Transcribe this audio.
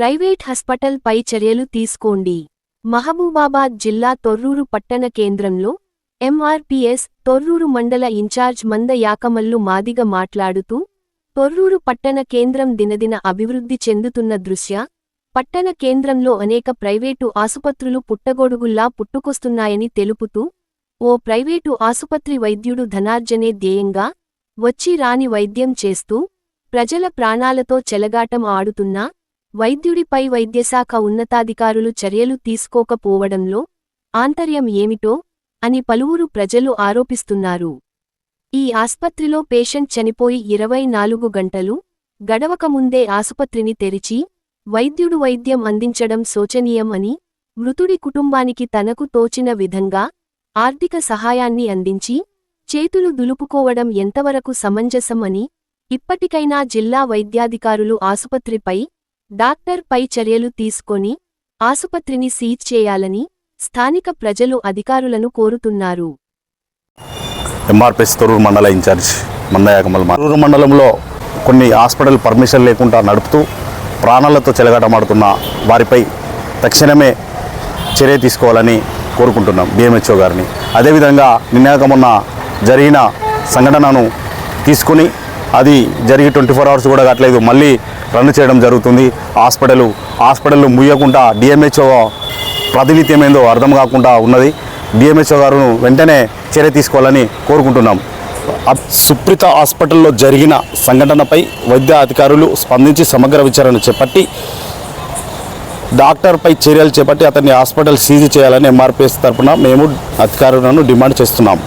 Private hospital పై చర్యలు తీసుకోండి. మహబూబాబాద్ జిల్లా తొర్రూరు పట్టణ కేంద్రంలో ఎంఆర్పిఎస్ తొర్రూరు మండల ఇన్ఛార్జ్ మంద యాకమల్లు మాదిగ మాట్లాడుతూ తొర్రూరు పట్టణ కేంద్రం దినదిన అభివృద్ధి చెందుతున్న దృశ్య పట్టణ కేంద్రంలో అనేక ప్రైవేటు ఆసుపత్రులు పుట్టగొడుగుల్లా పుట్టుకొస్తున్నాయని తెలుపుతూ ఓ ప్రైవేటు ఆసుపత్రి వైద్యుడు ధనార్జనే ధ్యేయంగా వచ్చి రాని వైద్యం చేస్తూ ప్రజల ప్రాణాలతో చెలగాటం ఆడుతున్నా వైద్యుడిపై వైద్యశాఖ ఉన్నతాధికారులు చర్యలు తీసుకోకపోవడంలో ఆంతర్యం ఏమిటో అని పలువురు ప్రజలు ఆరోపిస్తున్నారు. ఈ ఆస్పత్రిలో పేషెంట్ చనిపోయి ఇరవై నాలుగు గంటలు గడవకముందే ఆసుపత్రిని తెరిచి వైద్యుడు వైద్యం అందించడం శోచనీయమని మృతుడి కుటుంబానికి తనకు తోచిన విధంగా ఆర్థిక సహాయాన్ని అందించి చేతులు దులుపుకోవడం ఎంతవరకు సమంజసం అని ఇప్పటికైనా జిల్లా వైద్యాధికారులు ఆసుపత్రిపై డాక్టర్ పై చర్యలు తీసుకొని ఆసుపత్రిని సీజ్ చేయాలని స్థానిక ప్రజలు అధికారులను కోరుతున్నారు. ఎంఆర్పిఎస్ తొరూరు మండల ఇన్ఛార్జ్ మందయాకమల్ తొరూరు మండలంలో కొన్ని హాస్పిటల్ పర్మిషన్ లేకుండా నడుపుతూ ప్రాణాలతో చెలగాటమాడుతున్న వారిపై తక్షణమే చర్య తీసుకోవాలని కోరుకుంటున్నాం బిఎంహెచ్ఓ గారిని. అదేవిధంగా నిన్నాక మొన్న జరిగిన సంఘటనను తీసుకుని అది జరిగి ట్వంటీ ఫోర్ అవర్స్ కూడా కావట్లేదు. మళ్ళీ రన్ చేయడం జరుగుతుంది. హాస్పిటల్ హాస్పిటల్ ముయ్యకుండా డిఎంహెచ్ఓ ప్రాతినిధ్యం ఏందో అర్థం కాకుండా ఉన్నది. డిఎంహెచ్ఓ గారు వెంటనే చర్య తీసుకోవాలని కోరుకుంటున్నాం. అప్- సుప్రీత హాస్పిటల్లో జరిగిన సంఘటనపై వైద్య అధికారులు స్పందించి సమగ్ర విచారణ చేపట్టి డాక్టర్పై చర్యలు చేపట్టి అతన్ని హాస్పిటల్ సీజ్ చేయాలని ఎంఆర్పిఎస్ తరపున మేము అధికారులను డిమాండ్ చేస్తున్నాం.